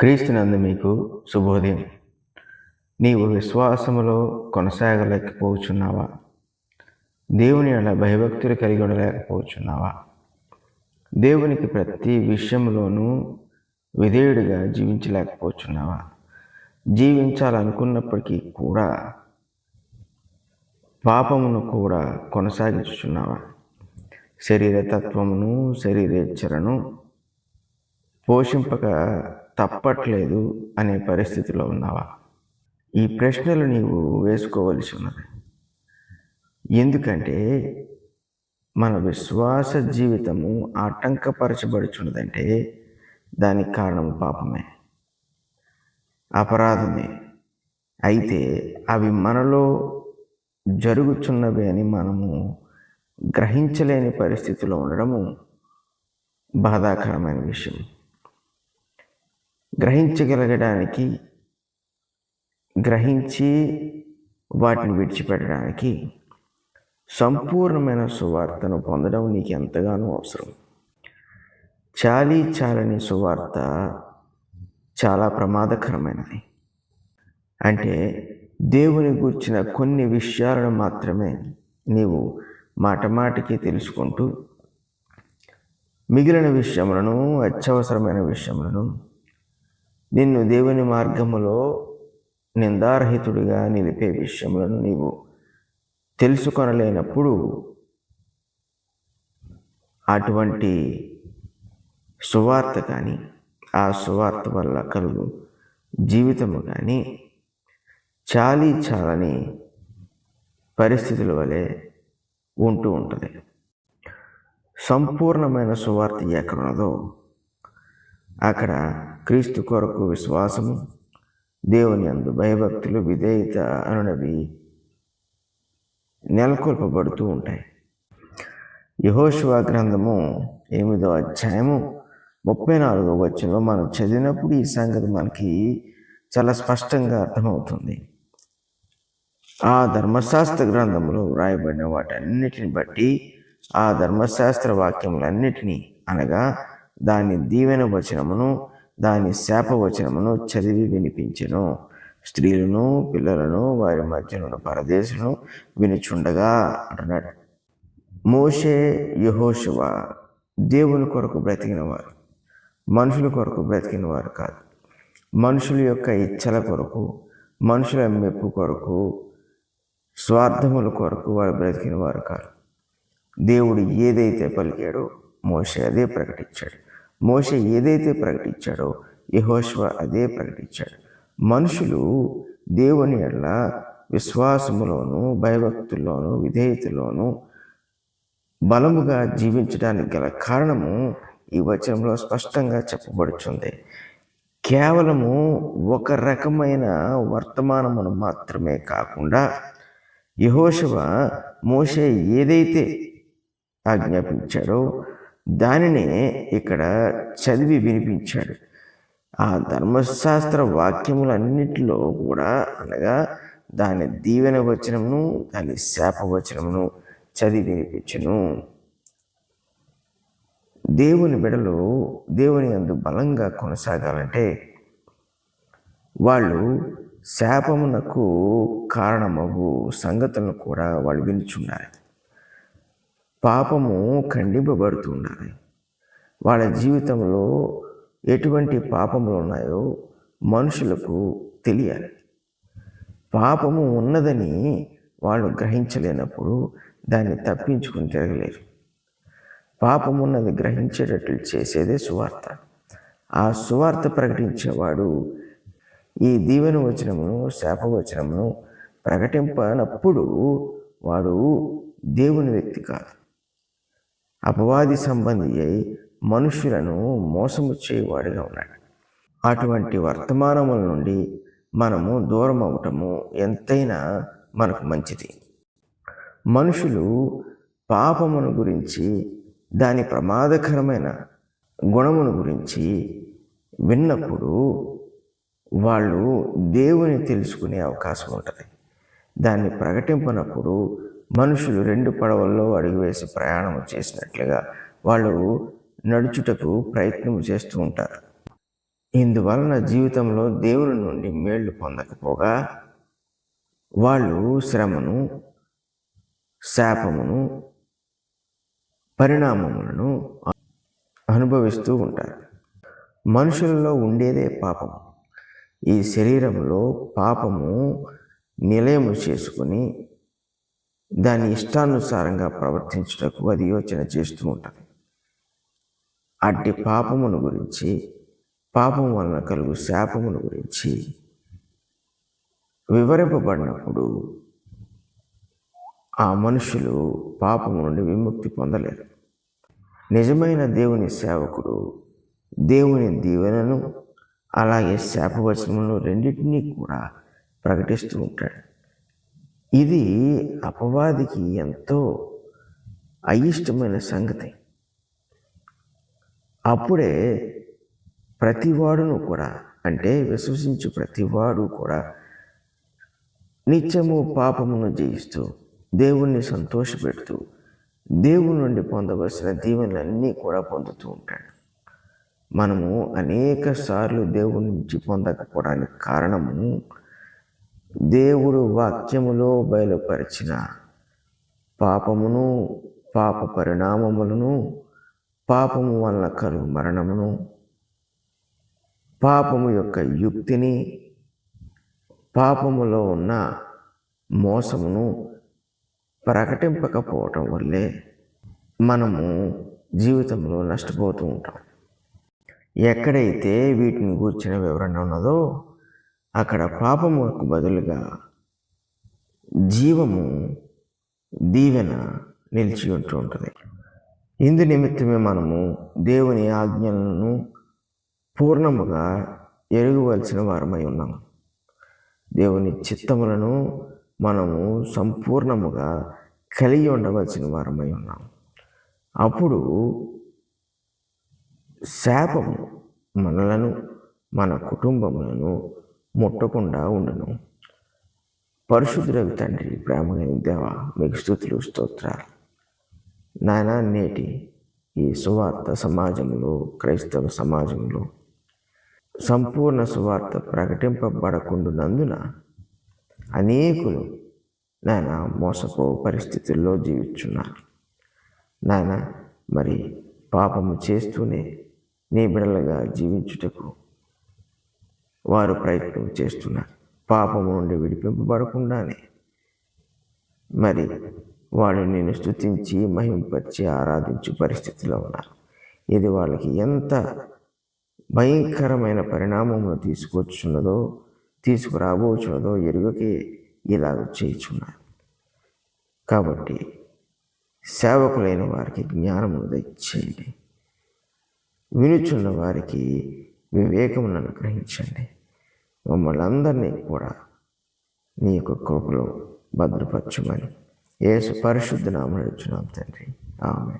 క్రీస్తునందు మీకు శుభోదయం. నీవు విశ్వాసములో కొనసాగలేకపోచున్నావా? దేవుని అలా భయభక్తులు కలిగి ఉండలేకపోతున్నావా దేవునికి ప్రతి విషయంలోనూ విధేయుడిగా జీవించలేకపోచున్నావా? జీవించాలనుకున్నప్పటికీ కూడా పాపమును కూడా కొనసాగించుచున్నావా శరీర తత్వమును పోషింపక తప్పట్లేదు అనే పరిస్థితిలో ఉన్నావా? ఈ ప్రశ్నలు నీవు వేసుకోవలసి ఉన్నది. ఎందుకంటే మన విశ్వాస జీవితము ఆటంకపరచబడుచున్నదంటే దానికి కారణం పాపమే. అపరాధమే. అయితే అవి మనలో జరుగుచున్నవి అని మనము గ్రహించలేని పరిస్థితిలో ఉండడము బాధాకరమైన విషయం. గ్రహించగలగడానికి గ్రహించి వాటిని విడిచిపెట్టడానికి సంపూర్ణమైన సువార్తను పొందడం నీకు ఎంతగానో అవసరం. చాలీ చాలని సువార్త చాలా ప్రమాదకరమైనది. అంటే దేవుని గూర్చిన కొన్ని విషయాలను మాత్రమే నీవు మాట మాటికి తెలుసుకుంటూ మిగిలిన విషయములను అత్యవసరమైన విషయములను నిన్ను దేవుని మార్గములో నిందారహితుడిగా నిలిపే విషయములను నీవు తెలుసుకొనలేనప్పుడు అటువంటి సువార్త కానీ ఆ సువార్త వల్ల కలుగు జీవితము కానీ చాలీ చాలని పరిస్థితుల వలె ఉంటూ ఉంటుంది. సంపూర్ణమైన సువార్త ఎక్కడున్నదో అక్కడ క్రీస్తు కొరకు విశ్వాసము దేవుని అందు భయభక్తులు విధేయత అనునవి నెలకొల్పబడుతూ ఉంటాయి. యహోశివా గ్రంథము ఎనిమిదో అధ్యాయము ముప్పై నాలుగో వచ్చంలో మనం చదివినప్పుడు ఈ సంగతి మనకి చాలా స్పష్టంగా అర్థమవుతుంది. ఆ ధర్మశాస్త్ర గ్రంథంలో వ్రాయబడిన వాటన్నిటిని బట్టి ఆ ధర్మశాస్త్ర వాక్యములన్నిటినీ అనగా దాని దీవెన వచనమును దాని శాప వచనమును చదివి వినిపించెను. స్త్రీలను పిల్లలను వారి మధ్యనున్న పరదేశులను వినిచుండగా అంటున్నాడు. మోషే యహోశివ దేవుని కొరకు బ్రతికిన వారు మనుషుల కొరకు బ్రతికిన వారు కాదు. మనుషుల యొక్క ఇచ్చల కొరకు మనుషుల మెప్పు కొరకు స్వార్థముల కొరకు వారు బ్రతికిన వారు కాదు. దేవుడు ఏదైతే పలికాడో మోషే అదే ప్రకటించాడు. మోష ఏదైతే ప్రకటించాడో యహోశ్వ అదే ప్రకటించాడు. మనుషులు దేవుని ఎడల విశ్వాసములోను భయభక్తుల్లోను విధేయతలోను బలముగా జీవించడానికి గల కారణము ఈ వచనంలో స్పష్టంగా చెప్పబడుచుంది. కేవలము ఒక రకమైన వర్తమానమును మాత్రమే కాకుండా యహోశవ మోషే ఏదైతే ఆజ్ఞాపించాడో దానినే ఇక్కడ చదివి వినిపించాడు. ఆ ధర్మశాస్త్ర వాక్యములన్నిటిలో కూడా అనగా దాని దీవెన వచనమును దాని శాప వచనమును చదివి వినిపించను. దేవుని బిడలు దేవుని అందు బలంగా కొనసాగాలంటే వాళ్ళు శాపమునకు కారణమగు సంగతులను కూడా వాళ్ళు వినిచున్నారు పాపము ఖండింపబడుతూ ఉండాలి వాళ్ళ జీవితంలో ఎటువంటి పాపములు ఉన్నాయో మనుషులకు తెలియాలి. పాపము ఉన్నదని వాళ్ళు గ్రహించలేనప్పుడు దాన్ని తప్పించుకుని తిరగలేరు. పాపం ఉన్నది గ్రహించేటట్లు చేసేదే సువార్త. ఆ సువార్త ప్రకటించేవాడు ఈ దీవెన వచనమును శాపవచనమును ప్రకటింపనప్పుడు వాడు దేవుని వ్యక్తి కాదు. అపవాది సంబంధి అయి మనుషులను మోసము చేయవాడిగా ఉన్నాడు. అటువంటి వర్తమానముల నుండి మనము దూరం అవటము ఎంతైనా మనకు మంచిది. మనుషులు పాపమును గురించి దాని ప్రమాదకరమైన గుణమును గురించి విన్నప్పుడు వాళ్ళు దేవుని తెలుసుకునే అవకాశం ఉంటుంది. దాన్ని ప్రకటింపనప్పుడు మనుషులు రెండు పడవల్లో అడుగువేసి ప్రయాణం చేసినట్లుగా వాళ్ళు నడుచుటకు ప్రయత్నం చేస్తూ ఉంటారు. ఇందువలన జీవితంలో దేవుని నుండి మేళ్ళు పొందకపోగా వాళ్ళు శ్రమను శాపమును పరిణామములను అనుభవిస్తూ ఉంటారు. మనుషులలో ఉండేదే పాపము ఈ శరీరంలో పాపము నిలయము చేసుకుని దాని ఇష్టానుసారంగా ప్రవర్తించుటకు అది యోచన చేస్తూ ఉంటుంది. అట్టి పాపమును గురించి పాపం వలన కలుగు శాపమును గురించి వివరింపబడినప్పుడు ఆ మనుషులు పాపము నుండి విముక్తి పొందలేరు నిజమైన దేవుని సేవకుడు దేవుని దీవెనను అలాగే శాపవచనమును రెండింటినీ కూడా ప్రకటిస్తూ ఉంటాడు. ఇది అపవాదికి ఎంతో అయిష్టమైన సంగతి. అప్పుడే ప్రతివాడును కూడా అంటే విశ్వసించు ప్రతివాడు కూడా నిత్యము పాపమును జయిస్తూ దేవుణ్ణి సంతోషపెడుతూ దేవుని నుండి పొందవలసిన దీవెనలన్నీ కూడా పొందుతూ ఉంటాడు. మనము అనేక సార్లు దేవుని నుంచి పొందకపోవడానికి కారణము దేవుడు వాక్యములో బయలుపరిచిన పాపమును పాప పరిణామములను పాపము వలన కలుగు మరణమును పాపము యొక్క యుక్తిని పాపములో ఉన్న మోసమును ప్రకటింపకపోవటం వల్లే మనము జీవితంలో నష్టపోతూ ఉంటాం. ఎక్కడైతే వీటిని గూర్చిన వివరణ ఉన్నదో అక్కడ పాపముకు బదులుగా జీవము దీవెన నిలిచి ఉంటూ ఉంటుంది. ఇందు నిమిత్తమే మనము దేవుని ఆజ్ఞలను పూర్ణముగా ఎరుగవలసిన వారమై ఉన్నాము దేవుని చిత్తములను మనము సంపూర్ణముగా కలిగి ఉండవలసిన వారమై ఉన్నాము అప్పుడు శాపము మనలను మన కుటుంబములను ముట్టకుండా ఉండను. పరిశుద్ధులకు తండ్రి ప్రేమగని దేవ మీకు స్థుతులు స్తోత్రాలు. నాయన నేటి ఈ సువార్త సమాజంలో క్రైస్తవ సమాజంలో సంపూర్ణ సువార్త ప్రకటింపబడకుండునందున అనేకులు నాయన మోసపో పరిస్థితుల్లో జీవిస్తున్నారు నాయన మరి పాపము చేస్తూనే నీ బిడలుగా జీవించుటకు వారు ప్రయత్నం చేస్తున్నారు. పాపము నుండి విడిపింపబడకుండానే. మరి వాళ్ళు నేను స్థుతించి మహింపరిచి ఆరాధించు పరిస్థితిలో ఉన్నారు. ఇది వాళ్ళకి ఎంత భయంకరమైన పరిణామమును తీసుకొచ్చున్నదో తీసుకురాబోచున్నదో ఎరుగకే ఇలాగ చేయుచున్నారు. కాబట్టి సేవకులైన వారికి జ్ఞానమును దయచేయండి. వినుచున్న వారికి వివేకమును అనుగ్రహించండి. మమ్మల్ని అందరినీ కూడా నీ యొక్క కృపలో భద్రపరచమని. ఏసు పరిశుద్ధ నామం తండ్రి. ఆమె